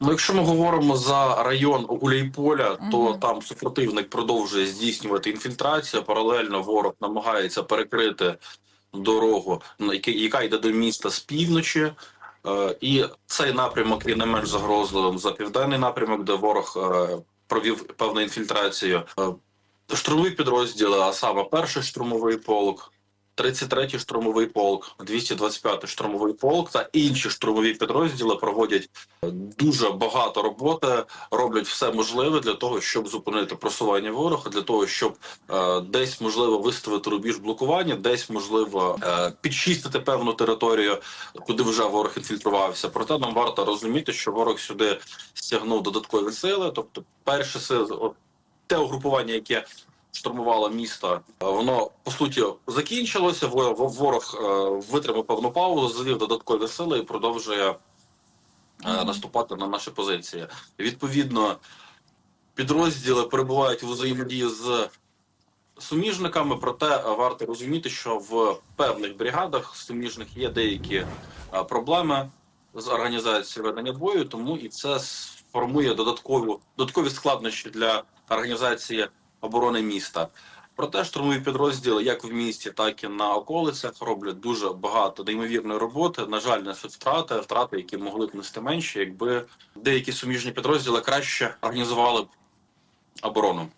Ну, якщо ми говоримо за район Гуляйполя, то Мгм. там супротивник продовжує здійснювати інфільтрацію. Паралельно ворог намагається перекрити дорогу, яка йде до міста з півночі. Е, І цей напрямок є не менш загрозливим за південний напрямок, де ворог е, провів певну інфільтрацію. Е, Штурмові підрозділи, а саме перший штурмовий полк, 33-й штурмовий полк, 225-й штурмовий полк та інші штурмові підрозділи проводять дуже багато роботи, роблять все можливе для того, щоб зупинити просування ворога, для того, щоб е, десь можливо виставити рубіж блокування, десь можливо е, підчистити певну територію, куди вже ворог інфільтрувався. Проте нам варто розуміти, що ворог сюди стягнув додаткові сили. Тобто, перші сили, те угрупування, яке штурмувало місто, е, воно по суті закінчилося. Во- во- Ворог е, витримав певну паузу, завів додаткові сили і продовжує е, наступати на наші позиції. Відповідно, підрозділи перебувають у взаємодії з суміжниками, проте варто розуміти, що в певних бригадах суміжних є деякі проблеми з організацією ведення бою, тому і це формує додаткову додаткові складнощі для організації оборони міста. Проте штурмові підрозділи, як в місті, так і на околицях, роблять дуже багато неймовірної роботи. На жаль, несуть втрати, втрати, які могли б нести менше, якби деякі суміжні підрозділи краще організували б оборону.